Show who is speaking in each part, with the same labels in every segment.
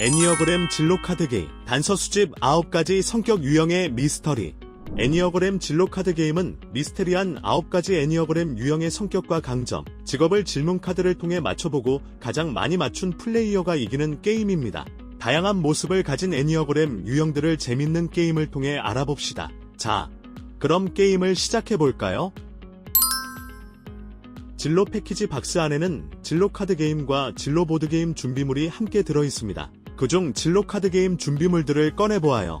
Speaker 1: 애니어그램 진로 카드 게임 단서 수집 9가지 성격 유형의 미스터리 애니어그램 진로 카드 게임은 미스테리한 9가지 애니어그램 유형의 성격과 강점, 직업을 질문 카드를 통해 맞춰보고 가장 많이 맞춘 플레이어가 이기는 게임입니다. 다양한 모습을 가진 애니어그램 유형들을 재밌는 게임을 통해 알아봅시다. 자, 그럼 게임을 시작해볼까요? 진로 패키지 박스 안에는 진로 카드 게임과 진로 보드 게임 준비물이 함께 들어 있습니다. 그중 진로 카드 게임 준비물들을 꺼내보아요.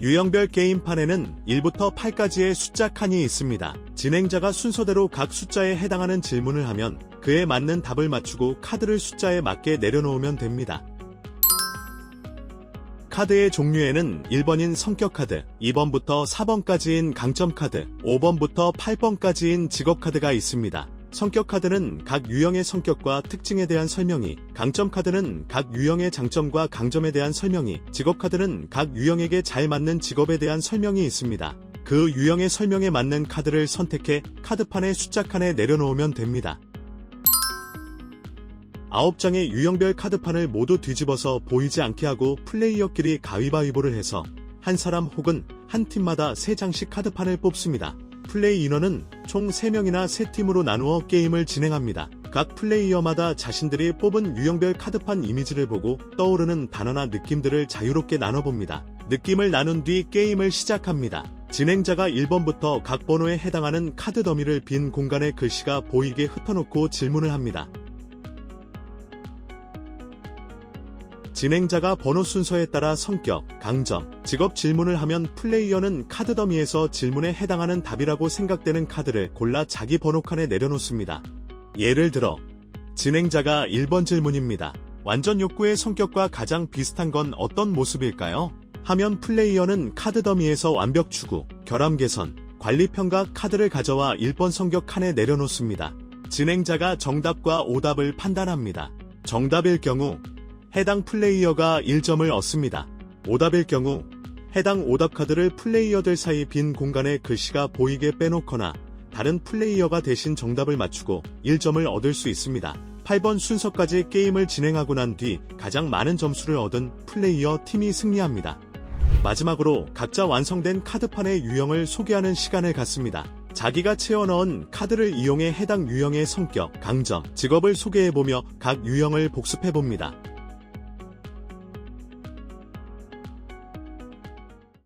Speaker 1: 유형별 게임판에는 1부터 8까지의 숫자 칸이 있습니다. 진행자가 순서대로 각 숫자에 해당하는 질문을 하면 그에 맞는 답을 맞추고 카드를 숫자에 맞게 내려놓으면 됩니다. 카드의 종류에는 1번인 성격 카드, 2번부터 4번까지인 강점 카드, 5번부터 8번까지인 직업 카드가 있습니다. 성격 카드는 각 유형의 성격과 특징에 대한 설명이, 강점 카드는 각 유형의 장점과 강점에 대한 설명이, 직업 카드는 각 유형에게 잘 맞는 직업에 대한 설명이 있습니다. 그 유형의 설명에 맞는 카드를 선택해 카드판의 숫자 칸에 내려놓으면 됩니다. 9장의 유형별 카드판을 모두 뒤집어서 보이지 않게 하고 플레이어끼리 가위바위보를 해서 한 사람 혹은 한 팀마다 3장씩 카드판을 뽑습니다. 플레이 인원은 총 3명이나 3팀으로 나누어 게임을 진행합니다. 각 플레이어마다 자신들이 뽑은 유형별 카드판 이미지를 보고 떠오르는 단어나 느낌들을 자유롭게 나눠봅니다. 느낌을 나눈 뒤 게임을 시작합니다. 진행자가 1번부터 각 번호에 해당하는 카드 더미를 빈 공간에 글씨가 보이게 흩어놓고 질문을 합니다. 진행자가 번호 순서에 따라 성격, 강점, 직업 질문을 하면 플레이어는 카드 더미에서 질문에 해당하는 답이라고 생각되는 카드를 골라 자기 번호칸에 내려놓습니다. 예를 들어, 진행자가 1번 질문입니다. 완전 욕구의 성격과 가장 비슷한 건 어떤 모습일까요? 하면 플레이어는 카드 더미에서 완벽 추구, 결함 개선, 관리 평가 카드를 가져와 1번 성격 칸에 내려놓습니다. 진행자가 정답과 오답을 판단합니다. 정답일 경우 해당 플레이어가 1점을 얻습니다. 오답일 경우 해당 오답 카드를 플레이어들 사이 빈 공간에 글씨가 보이게 빼놓거나 다른 플레이어가 대신 정답을 맞추고 1점을 얻을 수 있습니다. 8번 순서까지 게임을 진행하고 난 뒤 가장 많은 점수를 얻은 플레이어 팀이 승리합니다. 마지막으로 각자 완성된 카드판의 유형을 소개하는 시간을 갖습니다. 자기가 채워 넣은 카드를 이용해 해당 유형의 성격, 강점, 직업을 소개해보며 각 유형을 복습해봅니다.